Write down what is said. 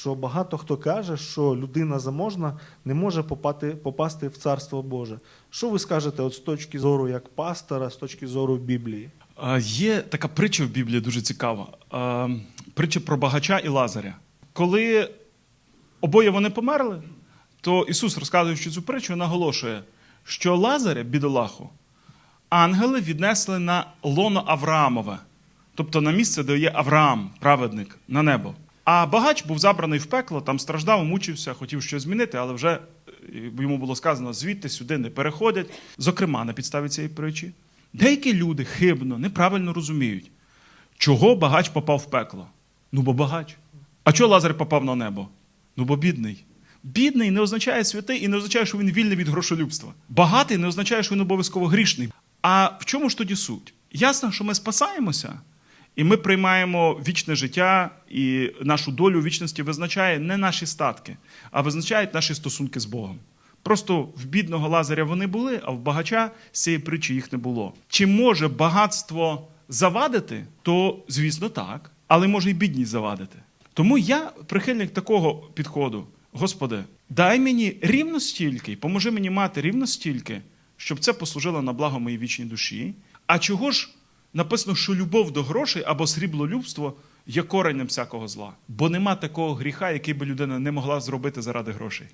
що багато хто каже, що людина заможна не може попати, попасти в Царство Боже. Що ви скажете от з точки зору як пастора, з точки зору Біблії? Є така притча в Біблії дуже цікава. Притча про багача і Лазаря. Коли обоє вони померли, то Ісус, розказуючи цю притчу, наголошує, що Лазаря, бідолаху, ангели віднесли на лоно Авраамове, тобто на місце, де є Авраам, праведник, на небо. А багач був забраний в пекло, там страждав, мучився, хотів щось змінити, але вже е, йому було сказано, звідти сюди не переходять. Зокрема, на підставі цієї притчі. Деякі люди хибно, неправильно розуміють, чого багач попав в пекло. Ну, бо багач. А чого Лазар попав на небо? Ну, бо бідний. Бідний не означає святий і не означає, що він вільний від грошолюбства. Багатий не означає, що він обов'язково грішний. А в чому ж тоді суть? Ясно, що ми спасаємося, і ми приймаємо вічне життя, і нашу долю вічності визначає не наші статки, а визначають наші стосунки з Богом. Просто в бідного Лазаря вони були, а в багача з цієї притчі їх не було. Чи може багатство завадити? То, звісно, так, але може і бідність завадити. Тому я прихильник такого підходу. Господи, дай мені рівно стільки, поможи мені мати рівно стільки, щоб це послужило на благо моїй вічній душі. А чого ж написано, що любов до грошей або сріблолюбство є коренем всякого зла? Бо нема такого гріха, який би людина не могла зробити заради грошей.